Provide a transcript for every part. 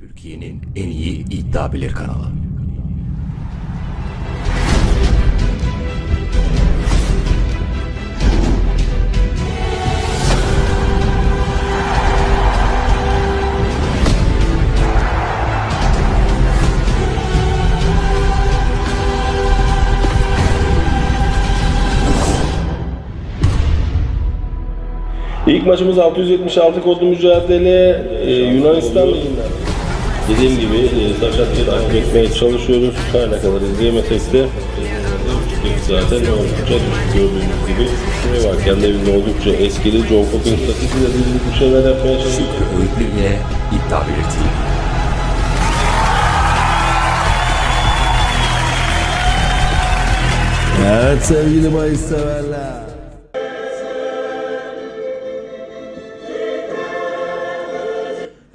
Türkiye'nin en iyi iddia bilir kanalı. İlk maçımız 676 kodlu mücadele e, Yunanistan. Dediğim gibi e, sakatlığı takip etmeye çalışıyoruz. Her ne kadar izleyemesek de e, zaten oldukça düşük gördüğünüz gibi. Şuraya bak kendi evinde oldukça eskili John Copping statüsüyle bildik bir şeyler yapmaya çalışıyor. Şükrü Öğütlü ile iddia bilir TV. Evet sevgili bahis severler.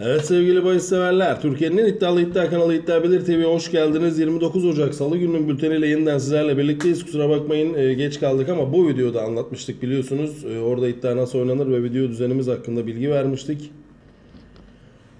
Evet sevgili bahis severler, Türkiye'nin en iddialı iddia kanalı İddia Bilir TV'ye hoş geldiniz. 29 Ocak Salı gününün bülteniyle yeniden sizlerle birlikteyiz. Kusura bakmayın e, geç kaldık ama bu videoda anlatmıştık biliyorsunuz. E, Orada iddia nasıl oynanır ve video düzenimiz hakkında bilgi vermiştik.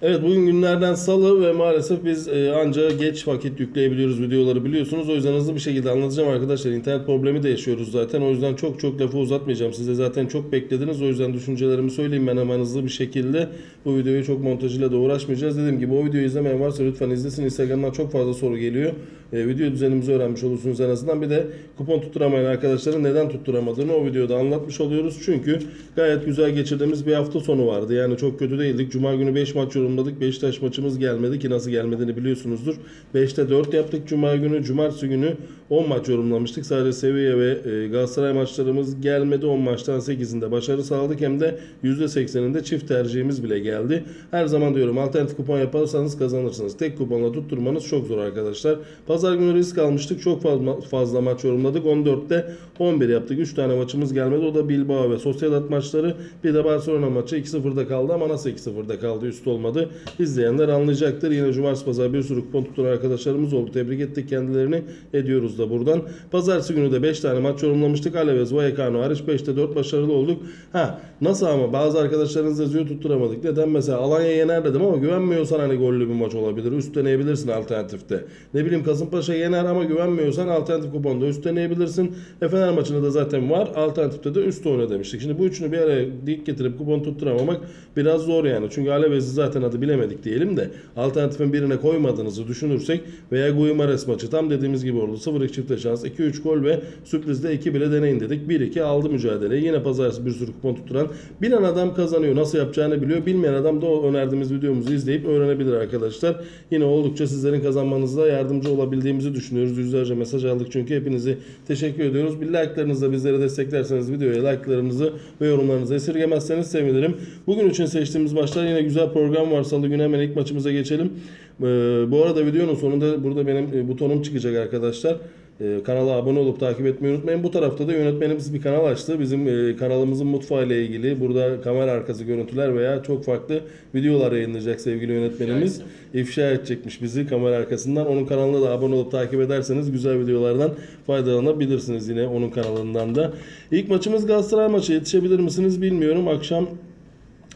Evet bugün günlerden salı ve maalesef biz e, anca geç vakit yükleyebiliyoruz videoları biliyorsunuz. O yüzden hızlı bir şekilde anlatacağım arkadaşlar. İnternet problemi de yaşıyoruz zaten. O yüzden çok çok lafı uzatmayacağım. Siz de zaten çok beklediniz. O yüzden düşüncelerimi söyleyeyim ben hemen hızlı bir şekilde. Bu videoyu çok montajıyla da uğraşmayacağız. Dediğim gibi o videoyu izlemeyen varsa lütfen izlesin. Instagram'dan çok fazla soru geliyor. E, video düzenimizi öğrenmiş olursunuz en azından. Bir de kupon tutturamayan arkadaşların neden tutturamadığını o videoda anlatmış oluyoruz. Çünkü gayet güzel geçirdiğimiz bir hafta sonu vardı. Yani çok kötü değildik. Cuma günü 5 maç yorumladık. Beşiktaş maçımız gelmedi ki nasıl gelmediğini biliyorsunuzdur. 5'te 4 yaptık Cuma günü. Cumartesi günü 10 maç yorumlamıştık. Sadece Sevilla ve e, Galatasaray maçlarımız gelmedi. 10 maçtan 8'inde başarı sağladık. Hem de %80'inde çift tercihimiz bile geldi. Her zaman diyorum alternatif kupon yaparsanız kazanırsınız. Tek kuponla tutturmanız çok zor arkadaşlar. Pazar günü risk almıştık. Çok fazla, fazla maç yorumladık. 14'te 11 yaptık. 3 tane maçımız gelmedi. O da Bilbao ve Sociedad maçları. Bir de Barcelona maçı 2-0'da kaldı ama nasıl 2-0'da kaldı? Üst olmadı. İzleyenler anlayacaktır. Yine cumartesi pazar bir sürü kupon tutan arkadaşlarımız oldu. Tebrik ettik kendilerini. Ediyoruz da buradan. Pazartesi günü de 5 tane maç yorumlamıştık. Alaves, Vallecano hariç 5'te 4 başarılı olduk. Ha nasıl ama bazı arkadaşlarınız yazıyor tutturamadık. Neden mesela Alanya yener dedim ama güvenmiyorsan hani gollü bir maç olabilir. Üst deneyebilirsin alternatifte. Ne bileyim Kasımpaşa yener ama güvenmiyorsan alternatif kuponda üst deneyebilirsin. E Fener maçında da zaten var. Alternatifte de üst oyna demiştik. Şimdi bu üçünü bir araya dik getirip kupon tutturamamak biraz zor yani. Çünkü Alaves'i zaten adı bilemedik diyelim de alternatifin birine koymadığınızı düşünürsek veya Guimares maçı tam dediğimiz gibi oldu. 0-2 çifte şans, 2-3 gol ve sürprizde 2 bile deneyin dedik. 1-2 aldı mücadeleyi. Yine pazartesi bir sürü kupon tutturan. Bilen adam kazanıyor. Nasıl yapacağını biliyor. Bilmeyen adam da o önerdiğimiz videomuzu izleyip öğrenebilir arkadaşlar. Yine oldukça sizlerin kazanmanızda yardımcı olabildiğimizi düşünüyoruz. Yüzlerce mesaj aldık çünkü hepinizi teşekkür ediyoruz. Bir like'larınızla bizleri desteklerseniz videoya like'larınızı ve yorumlarınızı esirgemezseniz sevinirim. Bugün için seçtiğimiz maçlar yine güzel program var. Salı günü hemen ilk maçımıza geçelim. Ee, bu arada videonun sonunda burada benim e, butonum çıkacak arkadaşlar. Ee, kanala abone olup takip etmeyi unutmayın. Bu tarafta da yönetmenimiz bir kanal açtı. Bizim e, kanalımızın mutfağı ile ilgili burada kamera arkası görüntüler veya çok farklı videolar yayınlayacak sevgili yönetmenimiz. İfşa edecekmiş bizi kamera arkasından. Onun kanalına da abone olup takip ederseniz güzel videolardan faydalanabilirsiniz yine onun kanalından da. İlk maçımız Galatasaray maçı. Yetişebilir misiniz bilmiyorum. Akşam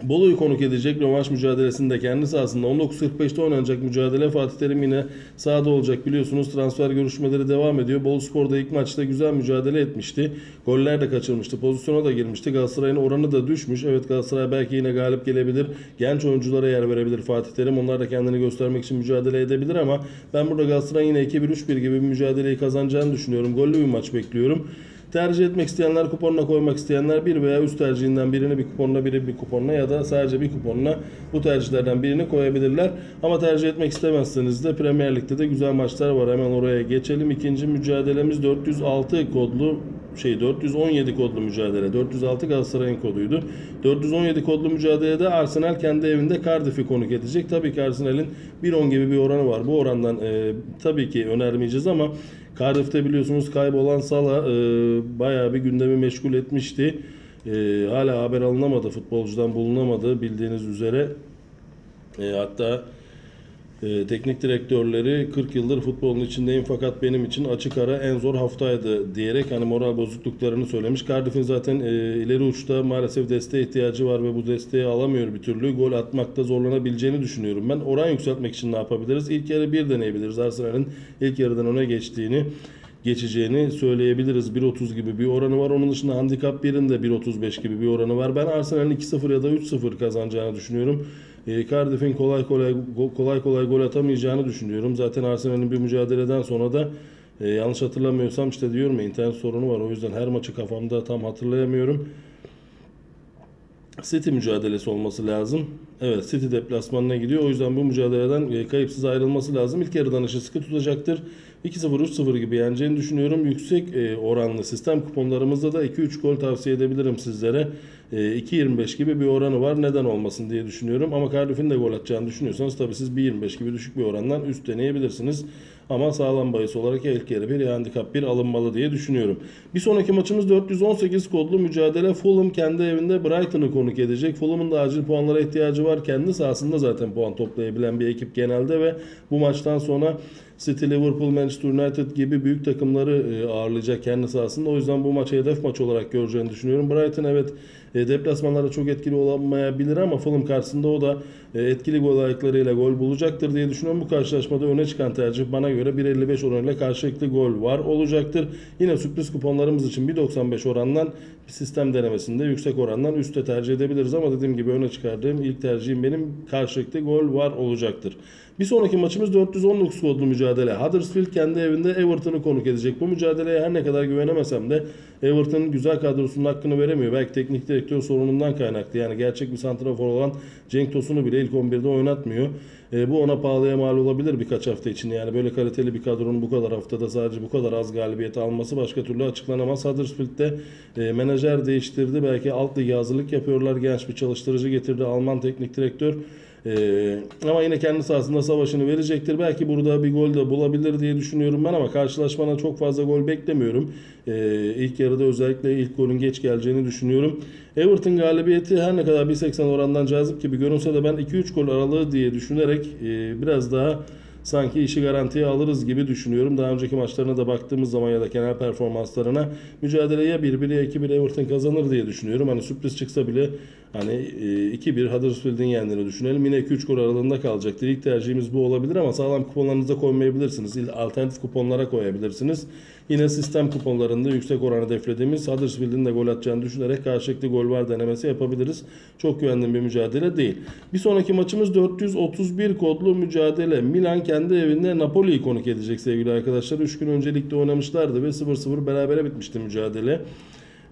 Bolu'yu konuk edecek rövanş mücadelesinde kendi sahasında 19.45'te oynanacak mücadele Fatih Terim yine sahada olacak biliyorsunuz transfer görüşmeleri devam ediyor. Bolu Spor'da ilk maçta güzel mücadele etmişti. Goller de kaçırmıştı. Pozisyona da girmişti. Galatasaray'ın oranı da düşmüş. Evet Galatasaray belki yine galip gelebilir. Genç oyunculara yer verebilir Fatih Terim. Onlar da kendini göstermek için mücadele edebilir ama ben burada Galatasaray'ın yine 2-1-3-1 gibi bir mücadeleyi kazanacağını düşünüyorum. Gollü bir maç bekliyorum. Tercih etmek isteyenler, kuponla koymak isteyenler bir veya üst tercihinden birini bir kuponla, biri bir kuponla ya da sadece bir kuponla bu tercihlerden birini koyabilirler. Ama tercih etmek istemezseniz de Premier Lig'de de güzel maçlar var. Hemen oraya geçelim. İkinci mücadelemiz 406 kodlu şey 417 kodlu mücadele. 406 Galatasaray'ın koduydu. 417 kodlu mücadelede Arsenal kendi evinde Cardiff'i konuk edecek. Tabii ki Arsenal'in 1.10 gibi bir oranı var. Bu orandan e, tabii ki önermeyeceğiz ama Cardiff'te biliyorsunuz kaybolan Salah e, bayağı bir gündemi meşgul etmişti. E, hala haber alınamadı, futbolcudan bulunamadı bildiğiniz üzere. E, hatta e, teknik direktörleri 40 yıldır futbolun içindeyim fakat benim için açık ara en zor haftaydı diyerek hani moral bozukluklarını söylemiş. Cardiff'in zaten e, ileri uçta maalesef desteğe ihtiyacı var ve bu desteği alamıyor bir türlü. Gol atmakta zorlanabileceğini düşünüyorum ben. Oran yükseltmek için ne yapabiliriz? İlk yarı bir deneyebiliriz. Arsenal'in ilk yarıdan öne geçtiğini geçeceğini söyleyebiliriz. 1.30 gibi bir oranı var. Onun dışında handikap 1'in de 1.35 gibi bir oranı var. Ben Arsenal'in 2-0 ya da 3-0 kazanacağını düşünüyorum. E, Cardiff'in kolay kolay kolay kolay gol atamayacağını düşünüyorum. Zaten Arsenal'in bir mücadeleden sonra da e, yanlış hatırlamıyorsam işte diyorum ya internet sorunu var. O yüzden her maçı kafamda tam hatırlayamıyorum. City mücadelesi olması lazım. Evet City deplasmanına gidiyor. O yüzden bu mücadeleden e, kayıpsız ayrılması lazım. İlk yarıdan işi sıkı tutacaktır. 2-0 3-0 gibi yeneceğini düşünüyorum. Yüksek e, oranlı sistem kuponlarımızda da 2-3 gol tavsiye edebilirim sizlere. E, 2.25 gibi bir oranı var. Neden olmasın diye düşünüyorum. Ama Cardiff'in de gol atacağını düşünüyorsanız tabii siz 1.25 gibi düşük bir orandan üst deneyebilirsiniz. Ama sağlam bahis olarak ilk yarı bir ya handikap bir alınmalı diye düşünüyorum. Bir sonraki maçımız 418 kodlu mücadele. Fulham kendi evinde Brighton'ı konuk edecek. Fulham'ın da acil puanlara ihtiyacı var. Kendi sahasında zaten puan toplayabilen bir ekip genelde ve bu maçtan sonra City, Liverpool, Manchester United gibi büyük takımları e, ağırlayacak kendi sahasında. O yüzden bu maçı hedef maç olarak göreceğini düşünüyorum. Brighton evet e, deplasmanlarda çok etkili olamayabilir ama Fulham karşısında o da e, etkili gol ayaklarıyla gol bulacaktır diye düşünüyorum. Bu karşılaşmada öne çıkan tercih bana göre 1.55 oranıyla karşılıklı gol var olacaktır. Yine sürpriz kuponlarımız için 1.95 orandan bir sistem denemesinde yüksek orandan üste tercih edebiliriz ama dediğim gibi öne çıkardığım ilk tercihim benim karşılıklı gol var olacaktır. Bir sonraki maçımız 419 kodlu mücadele. Huddersfield kendi evinde Everton'u konuk edecek. Bu mücadeleye her ne kadar güvenemesem de Everton güzel kadrosunun hakkını veremiyor. Belki teknik direktör sorunundan kaynaklı. Yani gerçek bir santrafor olan Cenk Tosun'u bile ilk 11'de oynatmıyor. E, bu ona pahalıya mal olabilir birkaç hafta için. Yani böyle kaliteli bir kadronun bu kadar haftada sadece bu kadar az galibiyet alması başka türlü açıklanamaz. Huddersfield'de e, menajer değiştirdi. Belki alt ligi hazırlık yapıyorlar. Genç bir çalıştırıcı getirdi. Alman teknik direktör. Ee, ama yine kendi sahasında savaşını verecektir. Belki burada bir gol de bulabilir diye düşünüyorum ben ama karşılaşmana çok fazla gol beklemiyorum. Ee, ilk yarıda özellikle ilk golün geç geleceğini düşünüyorum. Everton galibiyeti her ne kadar 1.80 orandan cazip gibi görünse de ben 2-3 gol aralığı diye düşünerek e, biraz daha sanki işi garantiye alırız gibi düşünüyorum. Daha önceki maçlarına da baktığımız zaman ya da genel performanslarına mücadeleye 1-1 ya 2-1 Everton kazanır diye düşünüyorum. Hani sürpriz çıksa bile hani e, 2-1 Huddersfield'in yendiğini düşünelim. Yine 2-3 gol aralığında kalacaktır. İlk tercihimiz bu olabilir ama sağlam kuponlarınıza koymayabilirsiniz. İl- Alternatif kuponlara koyabilirsiniz. Yine sistem kuponlarında yüksek oran hedeflediğimiz Huddersfield'in de gol atacağını düşünerek karşılıklı gol var denemesi yapabiliriz. Çok güvendiğim bir mücadele değil. Bir sonraki maçımız 431 kodlu mücadele. Milan kendi evinde Napoli'yi konuk edecek sevgili arkadaşlar. 3 gün önce oynamışlardı ve 0-0 berabere bitmişti mücadele.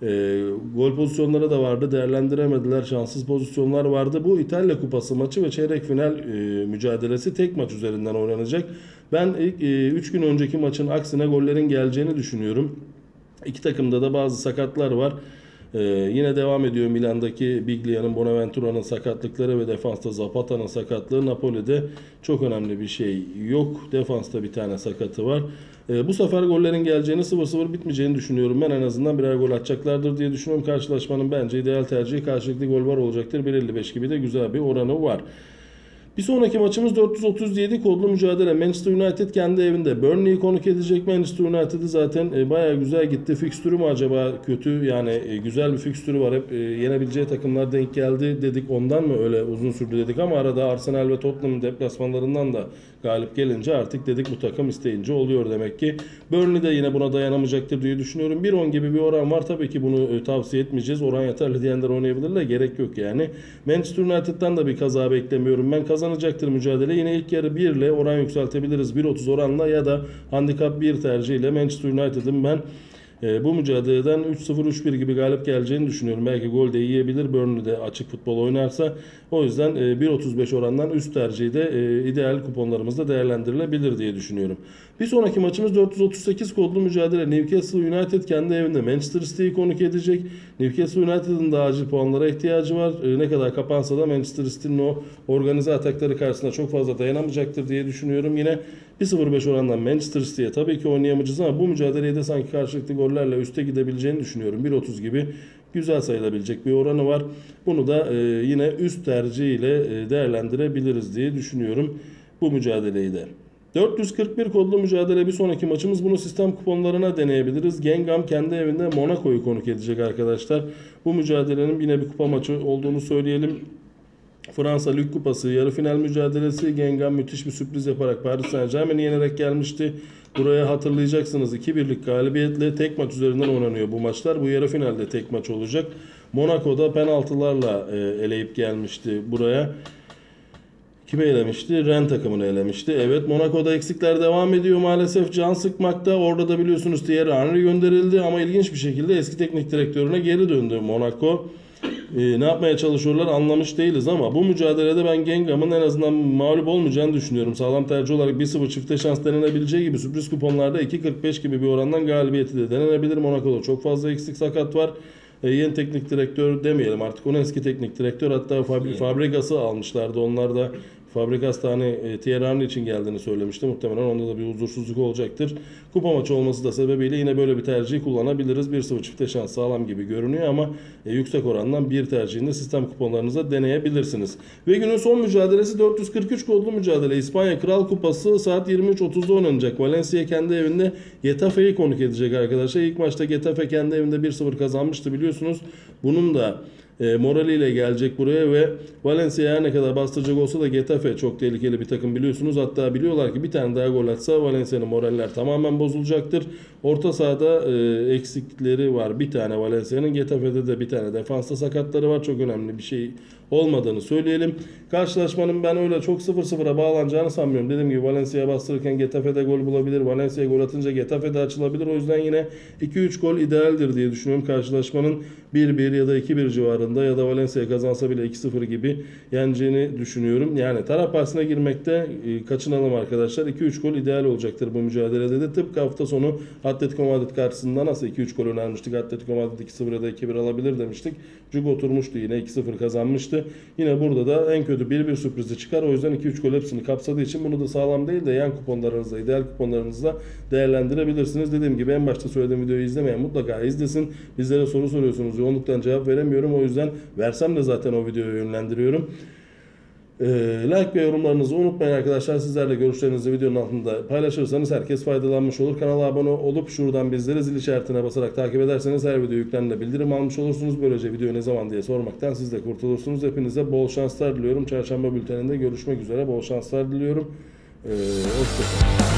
E, gol pozisyonları da vardı. Değerlendiremediler. Şanssız pozisyonlar vardı. Bu İtalya Kupası maçı ve çeyrek final e, mücadelesi tek maç üzerinden oynanacak. Ben ilk 3 gün önceki maçın aksine gollerin geleceğini düşünüyorum. İki takımda da bazı sakatlar var. Ee, yine devam ediyor Milan'daki Biglia'nın, Bonaventura'nın sakatlıkları ve defansta Zapata'nın sakatlığı. Napoli'de çok önemli bir şey yok. Defansta bir tane sakatı var. Ee, bu sefer gollerin geleceğini 0-0 bitmeyeceğini düşünüyorum. Ben en azından birer gol atacaklardır diye düşünüyorum. Karşılaşmanın bence ideal tercihi karşılıklı gol var olacaktır. 1.55 gibi de güzel bir oranı var. Bir sonraki maçımız 437 kodlu mücadele. Manchester United kendi evinde Burnley'i konuk edecek. Manchester United'ı zaten e, bayağı güzel gitti. Fikstürü mü acaba kötü? Yani e, güzel bir fikstürü var. Hep e, yenebileceği takımlar denk geldi dedik. Ondan mı öyle uzun sürdü dedik ama arada Arsenal ve Tottenham deplasmanlarından da galip gelince artık dedik bu takım isteyince oluyor demek ki. Burnley de yine buna dayanamayacaktır diye düşünüyorum. 1.10 gibi bir oran var. Tabii ki bunu e, tavsiye etmeyeceğiz. Oran yeterli diyenler oynayabilirler. Gerek yok yani. Manchester United'dan da bir kaza beklemiyorum. Ben kazanacaktır mücadele. Yine ilk yarı 1 ile oran yükseltebiliriz. 1.30 oranla ya da handikap 1 tercihiyle Manchester United'ın ben e, bu mücadeleden 3-0-3-1 gibi galip geleceğini düşünüyorum. Belki gol de yiyebilir Burnley'de açık futbol oynarsa. O yüzden e, 1.35 orandan üst tercihi de e, ideal kuponlarımızda değerlendirilebilir diye düşünüyorum. Bir sonraki maçımız 438 kodlu mücadele. Newcastle United kendi evinde Manchester City'yi konuk edecek. Newcastle United'ın da acil puanlara ihtiyacı var. E, ne kadar kapansa da Manchester City'nin o organize atakları karşısında çok fazla dayanamayacaktır diye düşünüyorum. Yine 1.05 orandan Manchester City'ye tabii ki oynayamayacağız ama bu mücadeleye de sanki karşılıklı gollerle üste gidebileceğini düşünüyorum. 1.30 gibi güzel sayılabilecek bir oranı var. Bunu da e, yine üst tercih ile e, değerlendirebiliriz diye düşünüyorum. bu mücadeleyi de. 441 kodlu mücadele bir sonraki maçımız. Bunu sistem kuponlarına deneyebiliriz. Gengam kendi evinde Monaco'yu konuk edecek arkadaşlar. Bu mücadelenin yine bir kupa maçı olduğunu söyleyelim. Fransa Lig Kupası yarı final mücadelesi Gengan müthiş bir sürpriz yaparak Paris Saint Germain'i yenerek gelmişti. Buraya hatırlayacaksınız 2-1'lik galibiyetle tek maç üzerinden oynanıyor bu maçlar. Bu yarı finalde tek maç olacak. Monaco'da penaltılarla e, eleyip gelmişti buraya. Kimi elemişti? Ren takımını elemişti. Evet Monaco'da eksikler devam ediyor maalesef. Can sıkmakta. Orada da biliyorsunuz Thierry Henry gönderildi ama ilginç bir şekilde eski teknik direktörüne geri döndü Monaco. Ee, ne yapmaya çalışıyorlar anlamış değiliz ama bu mücadelede ben Gengam'ın en azından mağlup olmayacağını düşünüyorum. Sağlam tercih olarak 1-0 çifte şans denenebileceği gibi sürpriz kuponlarda 2.45 gibi bir orandan galibiyeti de denenebilir. Monaco'da çok fazla eksik sakat var. Ee, yeni teknik direktör demeyelim artık onun eski teknik direktör hatta Fabri, Fabregas'ı almışlardı. Onlar da Fabregas da hani e, Thierry için geldiğini söylemişti. Muhtemelen onda da bir huzursuzluk olacaktır. Kupa maçı olması da sebebiyle yine böyle bir tercih kullanabiliriz. 1-0 çifte şans sağlam gibi görünüyor ama e, yüksek orandan bir tercihinde sistem kuponlarınıza deneyebilirsiniz. Ve günün son mücadelesi 443 kodlu mücadele. İspanya Kral Kupası saat 23.30'da oynanacak. Valencia kendi evinde Getafe'yi konuk edecek arkadaşlar. İlk maçta Getafe kendi evinde 1-0 kazanmıştı biliyorsunuz. Bunun da e, moraliyle gelecek buraya ve Valencia her ne kadar bastıracak olsa da Getafe çok tehlikeli bir takım biliyorsunuz. Hatta biliyorlar ki bir tane daha gol atsa Valencia'nın moraller tamamen bozulacaktır. Orta sahada e, eksikleri var bir tane Valencia'nın. Getafe'de de bir tane defansta sakatları var. Çok önemli bir şey olmadığını söyleyelim. Karşılaşmanın ben öyle çok 0-0'a bağlanacağını sanmıyorum. Dediğim gibi Valencia'ya bastırırken Getafe'de gol bulabilir. Valencia gol atınca Getafe'de açılabilir. O yüzden yine 2-3 gol idealdir diye düşünüyorum. Karşılaşmanın 1-1 ya da 2-1 civarında ya da Valencia kazansa bile 2-0 gibi yeneceğini düşünüyorum. Yani taraf bahsine girmekte e, kaçınalım arkadaşlar. 2-3 gol ideal olacaktır bu mücadelede de. Tıpkı hafta sonu Atletico Madrid karşısında nasıl 2-3 gol önermiştik. Atletico Madrid 2-0 ya da 2-1 alabilir demiştik. Cuk oturmuştu yine 2-0 kazanmıştı. Yine burada da en kötü 1-1 sürprizi çıkar. O yüzden 2-3 gol hepsini kapsadığı için bunu da sağlam değil de yan kuponlarınızda, ideal kuponlarınızda değerlendirebilirsiniz. Dediğim gibi en başta söylediğim videoyu izlemeyen mutlaka izlesin. Bizlere soru soruyorsunuz. Yoğunluktan cevap veremiyorum. O yüzden versem de zaten o videoyu yönlendiriyorum. Ee, like ve yorumlarınızı unutmayın arkadaşlar. Sizler de görüşlerinizi videonun altında paylaşırsanız herkes faydalanmış olur. Kanala abone olup şuradan bizleri zil işaretine basarak takip ederseniz her video yüklendiğinde bildirim almış olursunuz. Böylece video ne zaman diye sormaktan siz de kurtulursunuz. Hepinize bol şanslar diliyorum. Çarşamba bülteninde görüşmek üzere. Bol şanslar diliyorum. Ee, hoşçakalın.